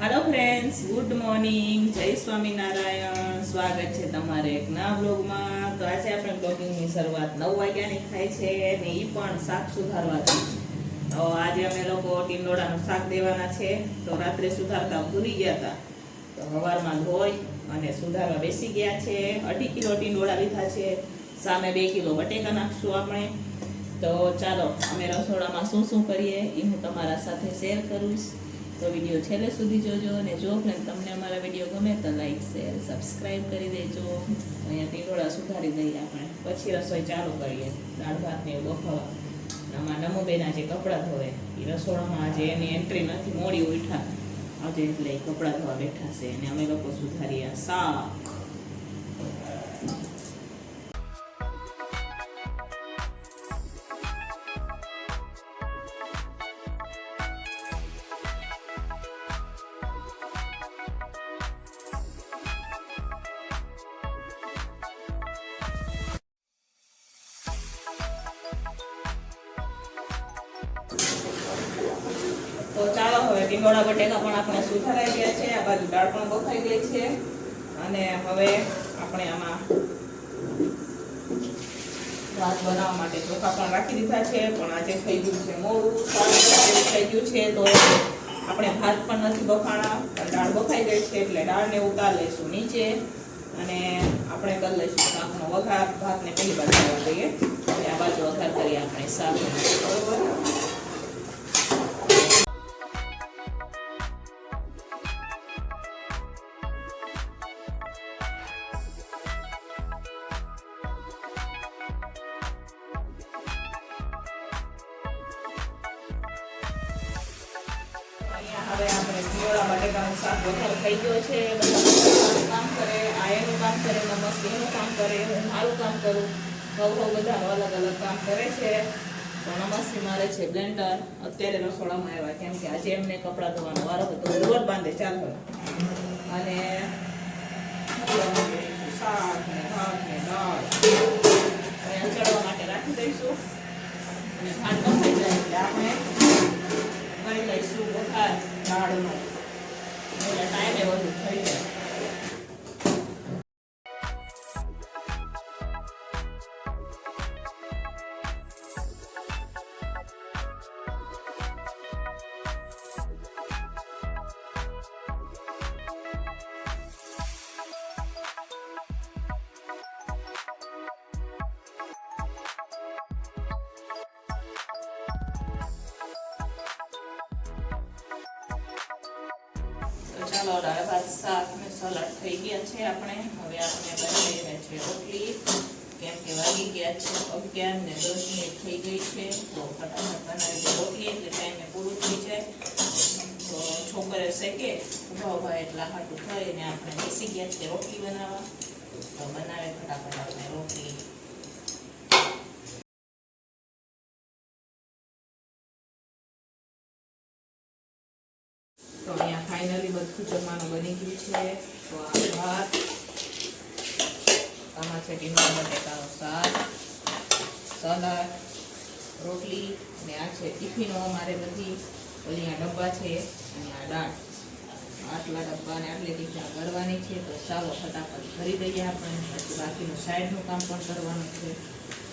Hello friends good morning જય સ્વામિનારાયણ. સ્વાગત છે તમારે એક નવા બ્લોગમાં તો આજે આપણે બ્લોગિંગની શરૂઆત નવ વાગ્યાની થાય છે ને એ પણ શાક સુધારવાથી. તો આજે અમે લોકો ટીંડોળાનું શાક દેવાના છે. તો રાત્રે સુધારતા ભૂલી ગયા હતા તો સવારમાં ધોઈ અને સુધારવા બેસી ગયા છે. અઢી કિલો ટીંડોળા લીધા છે. સામે બે કિલો બટેકા નાખશું આપણે. તો ચાલો, અમે રસોડામાં શું શું કરીએ એ હું તમારા સાથે શેર કરીશ તો વીડિયો છેલ્લે સુધી જોજો અને જો ફ્રેન્ડ તમને અમારા વીડિયો ગમે તો લાઈક શેર સબસ્ક્રાઈબ કરી દેજો. અહીંયા ટીંડોળા સુધારી દઈએ આપણે. પછી રસોઈ ચાલુ કરીએ. દાળ ભાત ને એવું બફાવા. આમાં નમુબેના જે કપડાં ધોવે એ રસોડામાં આજે એની એન્ટ્રી નથી. મોડી ઉઠા. આજે એટલે કપડાં ધોવા બેઠા છે. અને અમે લોકો સુધારીએ. શાક તો ચાલો, હવે ટીંડોળા બટેકા પણ આપણે સુધારાઈ ગયા છે, આ બાજુ દાળ પણ બફાઈ ગઈ છે અને હવે આપણે આમાં ભાત બનાવવા માટે ચોખા પણ રાખી દીધા છે, પણ આજે થઈ ગયું છે મોડું થઈ ગયું છે, તો આપણે ભાત પણ નથી બફાણા, પણ દાળ બફાઈ ગઈ છે, એટલે દાળને ઉતાર લઈશું નીચે અને આપણે કરી લઈશું શાકનો વઘાર, ભાતને પહેલી બાજુ આવવા દઈએ આ બાજુ વઘાર કરીએ આપણે શાક બરોબર? હવે આપણે પીળા બટેકાનું શાક વધારે થઈ ગયો છે. કામ કરે આ એનું કામ કરે નમસ્તે એનું કામ કરે, હું મારું કામ કરું. બહુ બહુ બધા અલગ અલગ કામ કરે છે. પણ નમસ્તે, મારે છે બ્લેન્ડર. અત્યારે રસોડામાં આવ્યા, કેમ કે આજે એમને કપડાં ધોવાનો વારો હતો રોજ બાંધે, ચાલો અને શાક ને ભાત ને દાળ. હવે ચડવા માટે રાખી દઈશું. અને ભાત થઈ જાય એટલે આપણે કરી લઈશું. વઘાર દાળનો એટલે ટાઈમે બધું થઈ જાય. તો ચાલો દાળ ભાત શાક સલાડ થઈ ગયા છે આપણે. હવે આપણે બની રહ્યા છે રોટલી. કેમ કે વાગી ગયા છે અગિયાર ને દસ મિનિટ થઈ ગઈ છે. તો ફટાફટ બનાવી રોટલી એટલે ટાઈમે પૂરું થઈ જાય. તો છોકરે શેકે, ઊભા ઊભા એટલા હાટું થઈને આપણે બેસી ગયા છે રોટલી બનાવવા. તો બનાવે ફટાફટ આપણે રોટલી. જમવાનું બની ગયું છે. તો આ ભાત, આમાં છે ટીંડા બટેકાનું શાક, સલાડ, રોટલી અને આ છે ટિફિનો. અમારે બધી ઓલી આ ડબ્બા છે અને આ દાળ. આટલા ડબ્બા ને આટલી ટિફિન કરવાની છે. તો ચાલો ફટાફટ ભરી દઈએ આપણે. પછી બાકીનું સાઈડનું કામ પણ કરવાનું છે.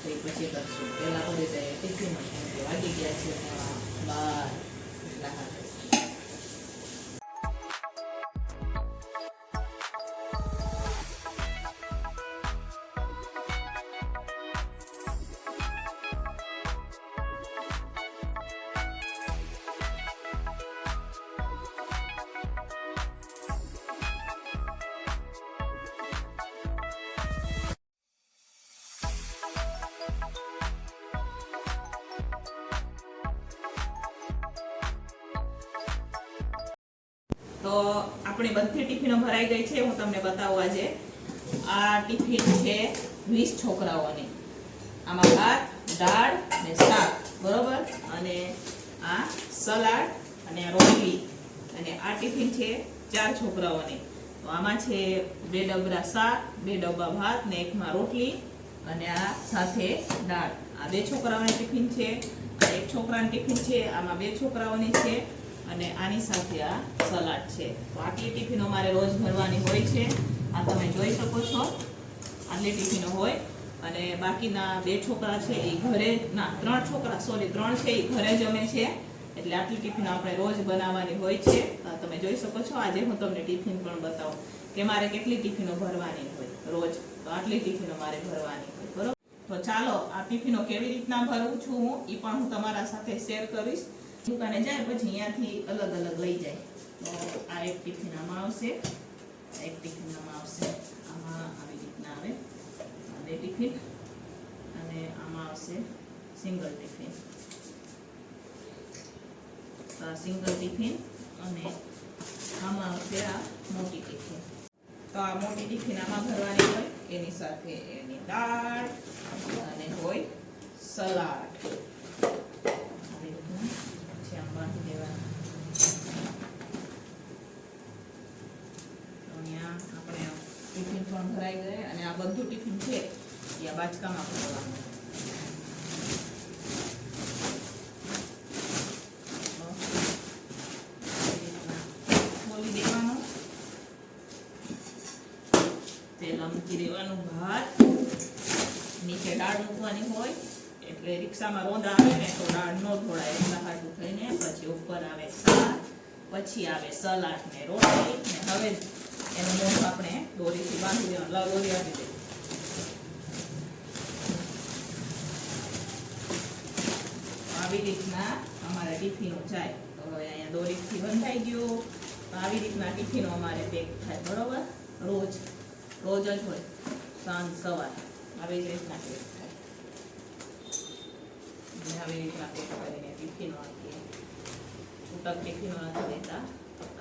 તો એ પછી કરશું. પહેલાં ભરી દઈએ ટિફિન વાગી ગયા છે. બાર તો આપણી બધી ટિફિનો ભરાઈ ગઈ છે, હું તમને બતાવું આજે. આ ટિફિન છે વીસ છોકરાઓની. આમાં ભાત, દાળ ને શાક, બરોબર? અને આ સલાડ અને રોટલી. અને આ ટિફિન છે ચાર છોકરાઓની. તો આમાં છે બે ડબરા શાક, બે ડબ્બા ભાત ને એકમાં રોટલી અને આ સાથે દાળ. આ બે છોકરાઓની ટિફિન છે એક છોકરાની ટિફિન છે, આમાં બે છોકરાઓની છે. અને આની સાથે આ સલાડ છે. તો આટલી ટિફિનો મારે રોજ ભરવાની હોય છે. આ તમે જોઈ શકો છો. આટલી ટિફિનો હોય. અને બાકીના બે છોકરા છે એ ઘરે, ના, ત્રણ છોકરા સોરી ત્રણ છે એ ઘરે જમે છે. એટલે આટલી ટિફિન આપણે રોજ બનાવવાની હોય છે. તમે જોઈ શકો છો. આજે હું તમને ટિફિન પણ બતાવું કે મારે કેટલી ટિફિનો ભરવાની હોય રોજ. તો આટલી ટિફિનો મારે ભરવાની હોય. બરોબર? તો ચાલો, આ ટિફિનો કેવી રીતના ભરું છું હું એ પણ હું તમારા સાથે શેર કરીશ. દુકાને જાય પછી અહીંયાથી અલગ અલગ લઈ જાય. તો આ એક ટિફિન આવશે, આ એક ટિફિન આવશે. આમાં આવી રીતના આવે. આ બે ટિફિન અને આમાં આવશે સિંગલ ટિફિન. સિંગલ ટિફિન અને આમાં આવશે આ મોટી ટિફિન. તો આ મોટી ટિફિન આમાં ભરવાની હોય, એની સાથે એની દાળ અને હોય સલાડ આવી રીતના પછી આમ બાંધી દેવાનું આપણે ટિફિન મૂકી દેવાનું બહાર નીચે દાળ મૂકવાની હોય એટલે રિક્ષામાં રોંદા આવે ને તો દાળ ન ધોળાય હાટું થઈને પછી ઉપર આવે શાક પછી આવે સલાડ ને રોટલી ને હવે એનું મોઢું આપણે દોરીથી બાંધી દેવાનું દોરી આપી દેવું આવી રીતના અમારે ટિફિનો જાય. તો હવે અહીંયા દોરીથી બંધાઈ ગયું. તો આવી રીતના ટિફિનો અમારે પેક થાય, બરોબર? રોજ રોજ જ હોય. સાંજ, સવાર. આવી રીતના પેક થાય. આવી રીતના પેક કરીને ટિફિનો આપીએ. છૂટક ટિફિનો નથી દેતા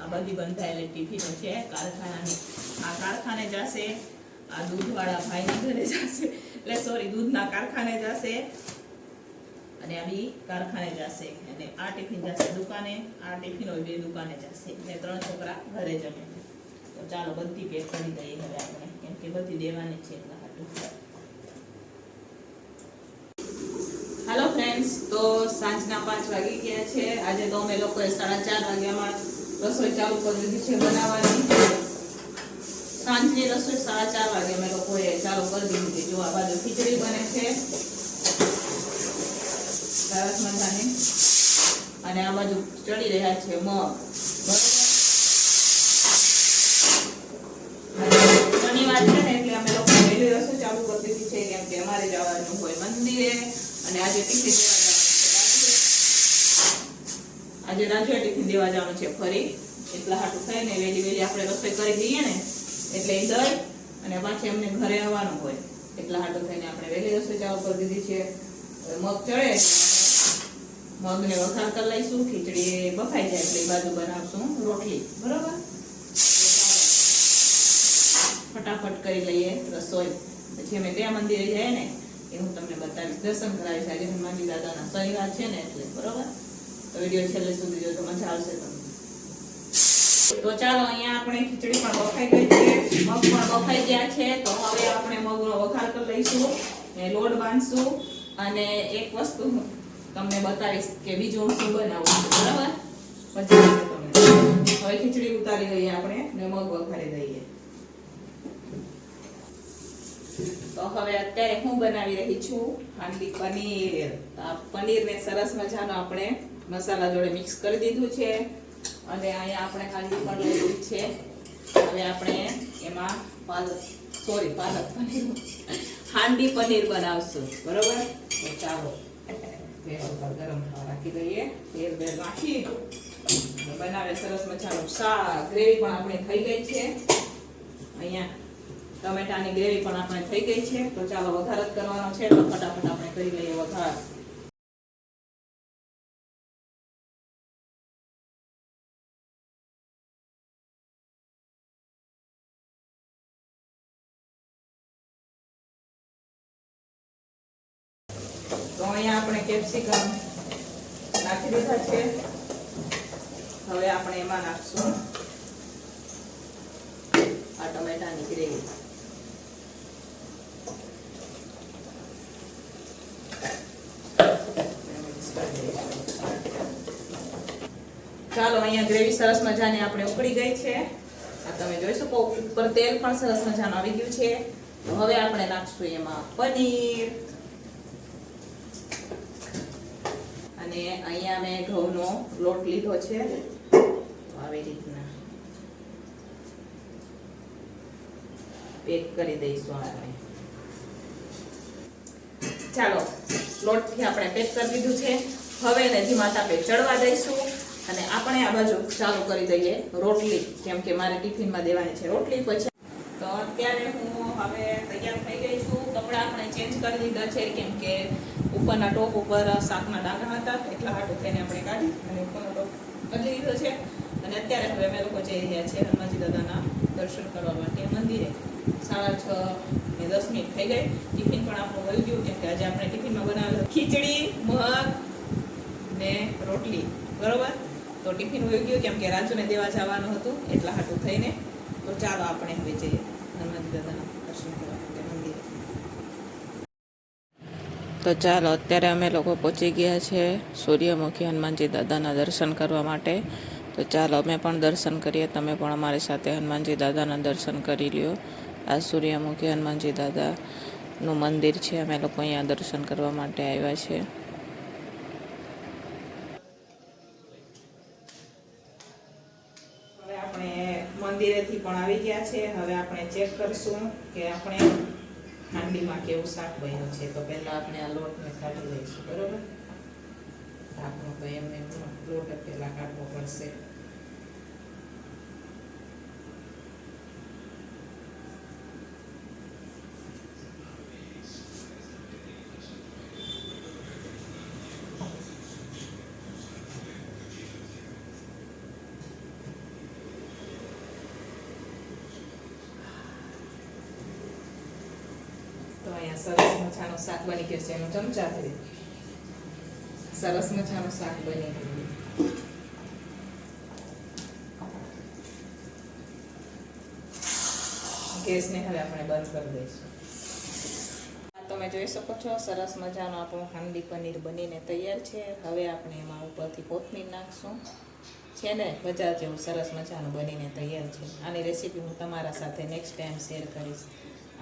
આ બધી બંધાયેલી ટિફિનો છે. કારખાનાની આ કારખાને જશે. આ દૂધવાળા ભાઈના ઘરે જશે. એટલે સોરી દૂધના કારખાને જશે. અને આ બી કારખાને જશે. અને આ ટિફિન જશે દુકાને. આ ટિફિન હોય બે દુકાને જશે. એટલે ત્રણ છોકરા ઘરે જમે. તો ચાલો બધી પેક કરી દઈએ હવે આપણે. કેમ કે બધી દેવાની છે એટલા હાટું હાલો ફ્રેન્ડ્સ તો સાંજના પાંચ વાગી ગયા છે. આજે તો અમે લોકોએ સાડા ચાર વાગ્યામાં રસોઈ ચાલુ કરી દીધી છે બનાવવાની. સાંજની રસોઈ સાડા ચાર વાગે અમે લોકોએ ચાલુ કરી દીધી હતી જો આ બાજુ ખીચડી બને છે. સરસ મજાની. અને આ બાજુ ચડી રહ્યા છે મગ બરોબર શનિવાર છે ને એટલે અમે લોકો વહેલી રસોઈ ચાલુ કરી દીધી છે કેમ કે અમારે જવાનું હોય મંદિરે અને આજે ટિફિન દેવા જવાનું છે રાજુએ. આજે રાજુએ ટિફિન દેવા જવાનું છે ફરી. એટલા હાટું થઈને વહેલી વહેલી આપણે રસોઈ કરી દઈએ ને, એટલે એ દઈ અને પાછી અમને ઘરે આવવાનું હોય. એટલા હાટું થઈને આપણે વહેલી રસોઈ ચાલુ કરી દીધી છે. મગ ચડે મગને વઘાર કરી લઈશું, ખીચડી બફાઈ જાય એટલે બાજુ બનાવશું રોટલી. બરોબર? ફટાફટ કરી લઈએ રસોઈ. પછી અમે ત્યાં મંદિરે જઈએ ને, એ હું તમને બતાવીશ. દર્શન કરાવીશ આજે હનુમાનજી દાદાના શનિવાર છે ને એટલે. બરોબર? વીડિયો છેલ્લે સુધી જો તો ચાલશે તમને તો ચાલો, અહીંયા આપણે ખીચડી પણ બફાઈ ગઈ છે. મગ પણ બફાઈ ગયા છે, તો હવે આપણે મગનો વઘાર કરી લઈશું ને લોટ બાંધશું અને એક વસ્તુ હું તમને બતાવીશ કે બીજું શું બનાવું બરાબર? પછી હવે ખીચડી ઉતારી લઈએ આપણે ને મગ વઘારી દઈએ તો હવે અત્યારે હું બનાવી રહી છું હાંડી પનીર. પનીર ને સરસ મજાનો આપણે મસાલા જોડે મિક્સ કરી દીધું છે. અને અહીંયા આપણે હાંડી પણ લીધું છે. હવે આપણે એમાં પાલક સોરી પાલક પનીર, હાંડી પનીર બનાવશું. બરોબર? ચાલો. ગેસ ઉપર ગરમ થવા રાખી દઈએ. તેલ બેલ નાખી. બનાવે સરસ મજાનું શાક. ગ્રેવી પણ આપણે થઈ ગઈ છે. અહીંયા ટમેટાની ગ્રેવી પણ આપણે થઈ ગઈ છે. તો ચાલો વઘાર જ કરવાનો છે. તો ફટાફટ આપણે કરી લઈએ વઘાર. અહીંયા આપણે કેપ્સિકમ નાખી દીધા છે. હવે આપણે એમાં નાખશું. આ ટમેટાની ગ્રેવી ચાલો, અહીંયા ગ્રેવી સરસ મજાની આપણે ઉકળી ગઈ છે. આ તમે જોઈ શકો, ઉપર તેલ પણ સરસ મજાનું આવી ગયું છે. હવે આપણે નાખશું એમાં પનીર અને અહીંયા મેં ઘઉંનો લોટ લીધો છે. આવી રીતના પેક કરી દઈશું આપણે. ચાલો, લોટથી આપણે પેક કરી દીધું છે. હવે એને ધીમા તાપે ચડવા દઈશું અને આપણે આ બાજુ ચાલુ કરી દઈએ રોટલી, કેમ કે મારે ટિફિનમાં દેવાની છે રોટલી. પછી તો અત્યારે હું હવે તૈયાર થઈ ગઈ છું. કપડાં આપણે ચેન્જ કરી દીધા છે, કેમ કે ઉપરના ટોપ ઉપર શાકના ડાઘા હતા, એટલા હાટું થઈને આપણે કાઢી અને ઉપરનો ટોપ બદલી દીધો છે. અને અત્યારે હવે અમે લોકો જઈ રહ્યા છીએ હનુમાનજી દાદાના દર્શન કરવા માટે મંદિરે. સાડા છ ને દસ મિનિટ થઈ ગઈ. ટિફિન પણ આપણું વહી ગયું, કેમ કે આજે આપણે ટિફિનમાં બનાવેલું ખીચડી, મગ ને રોટલી. બરોબર? તો ટિફિન વહી ગયું, કેમ કે રાજુને દેવા જવાનું હતું, એટલા હાટું થઈને. તો ચાલો આપણે હવે જઈએ હનુમાનજી દાદાના દર્શન કરવા માટે મંદિરે તો ચાલો, અત્યારે અમે લોકો પહોંચી ગયા છે સૂર્યમુખી હનુમાનજી દાદાના દર્શન કરવા માટે. તો ચાલો, અમે પણ દર્શન કરીએ, તમે પણ અમારી સાથે હનુમાનજી દાદાના દર્શન કરી લ્યો. આ સૂર્યમુખી હનુમાનજી દાદાનું મંદિર છે, અમે લોકો અહીંયા દર્શન કરવા માટે આવ્યા છે. આપણે મંદિરેથી પણ આવી ગયા છે, હવે આપણે ચેક કરશું કે આપણે હાંડીમાં કેવું શાક બન્યું છે? તો પહેલાં આપણે આ લોટને કાઢી લઈશું, બરોબર? આપણો તો એમ એમ, લોટ પહેલા કાઢવો પડશે તો અહીંયા સરસ મજાનો શાક બની ગયો છે. એનું ચમચાથી સરસ મજાનો શાક બની ગયું. ગેસને હવે આપણે બંધ કરી દઈશું. તમે જોઈ શકો છો, સરસ મજાનો આપણું હાંડી પનીર બનીને તૈયાર છે. હવે આપણે એમાં ઉપરથી કોથમીર નાખશું. છે ને, બજાર જેવું સરસ મજાનું બનીને તૈયાર છે. આની રેસીપી હું તમારા સાથે નેક્સ્ટ ટાઈમ શેર કરીશ.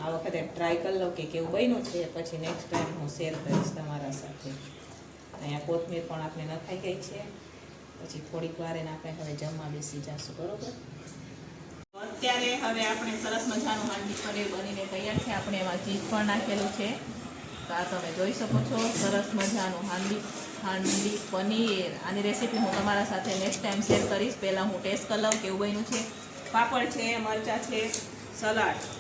આ વખતે ટ્રાય કરી લો કે કેવું બન્યું છે, પછી નેક્સ્ટ ટાઈમ હું શેર કરીશ તમારા સાથે. અહીંયા કોથમીર પણ આપણે નખાઈ ગઈ છે. પછી થોડીક વાર એને આપણે હવે જમવા બેસી જશું, બરોબર? અત્યારે હવે આપણે સરસ મજાનું હાંડી પનીર બનીને તૈયાર છે. આપણે એમાં ચીઝ પણ નાખેલું છે. તો આ તમે જોઈ શકો છો, સરસ મજાનું હાંડી હાંડી પનીર. આની રેસીપી હું તમારા સાથે નેક્સ્ટ ટાઈમ શેર કરીશ. પહેલાં હું ટેસ્ટ કરી લઉં કેવું બન્યું છે. પાપડ છે, મરચાં છે, સલાડ.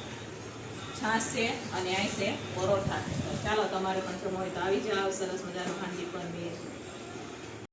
છાશ છે અને અહીં છે પરોઠા ચાલો, તમારે પણ જમો હોય તો આવી જાઓ સરસ મજાનું હાંડી પનીર